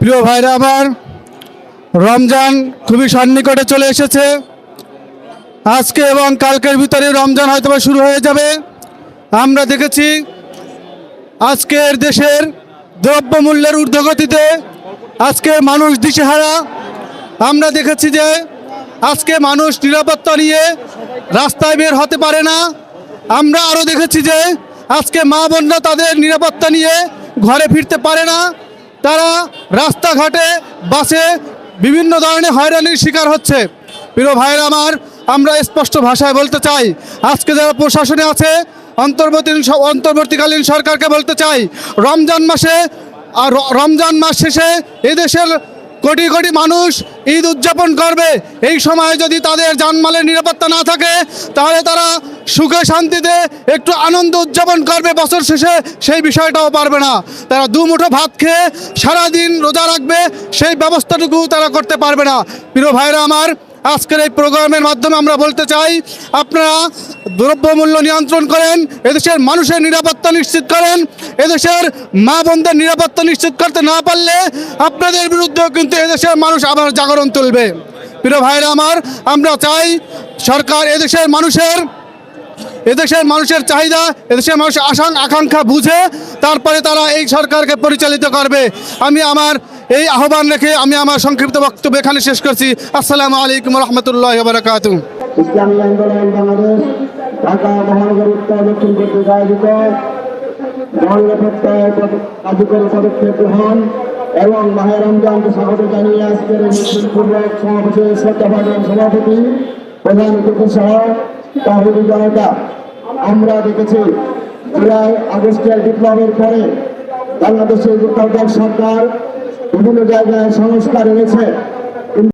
প্রিয় ভাইরা আমার, রমজান খুবই সন্নিকটে চলে এসেছে। আজকে এবং কালকের ভিতরে রমজান হয়তো শুরু হয়ে যাবে। আমরা দেখেছি আজকের দেশের দ্রব্যমূল্যের ঊর্ধ্বগতিতে আজকে মানুষ দিশেহারা। আমরা দেখেছি যে আজকে মানুষ নিরাপত্তা নিয়ে রাস্তায় বের হতে পারে না। আমরা আরও দেখেছি যে আজকে মা বোনরা তাদের নিরাপত্তা নিয়ে ঘরে ফিরতে পারে না। তারা রাস্তাঘাটে, বাসে বিভিন্ন ধরনের হয়রানির শিকার হচ্ছে। প্রিয় ভাইয়ের আমার, আমরা স্পষ্ট ভাষায় বলতে চাই, আজকে যারা প্রশাসনে আছে, অন্তর্বর্তী অন্তর্বর্তীকালীন সরকারকে বলতে চাই, রমজান মাসে আর রমজান মাস শেষে এদেশের কোটি কোটি মানুষ ঈদ উদযাপন করবে। এই সময় যদি তাদের জানমালের নিরাপত্তা না থাকে, তাহলে তারা সুখে শান্তিতে একটু আনন্দ উদযাপন করবে বছর শেষে। সেই বিষয়টাও পারবে না। তারা দু মুঠো ভাত খেয়ে সারাদিন রোজা রাখবে, সেই ব্যবস্থাটুকু তারা করতে পারবে না। প্রিয় ভাইরা আমার আজকের এই প্রোগ্রামের মাধ্যমে আমরা বলতে চাই, আপনারা দ্রব্যমূল্য নিয়ন্ত্রণ করেন, এদেশের মানুষের নিরাপত্তা নিশ্চিত করেন, এদেশের মা বোনদের নিরাপত্তা নিশ্চিত করতে না পারলে আপনাদের বিরুদ্ধেও কিন্তু এদেশের মানুষ আবার জাগরণ তুলবে। প্রিয় ভাইরা আমার, আমরা চাই সরকার এদেশের মানুষের এদেশের মানুষের চাহিদা, এদেশের মানুষের আশাং, আকাঙ্ক্ষা বুঝে তারপরে তারা এই সরকারকে পরিচালিত করবে। আমি আমার এই আহ্বান রেখে আমি আমার সংক্ষিপ্ত বক্তব্য এখানে শেষ করছি। আসসালামু আলাইকুম রহমতুল্লাহ আন্দোলন বাংলাদেশ উত্তর এবং মাহে স্বাগত জানিয়ে আজকের সমাবেশের শ্রদ্ধাভাজন সভাপতি, প্রধান অতিথি সহ তাহুদি জনতা। আমরা দেখেছি, জুলাই আগস্টের বিপ্লবের পরে বাংলাদেশের তত্ত্বাবধায়ক সরকার বিভিন্ন জায়গায় সংস্কার এনেছে।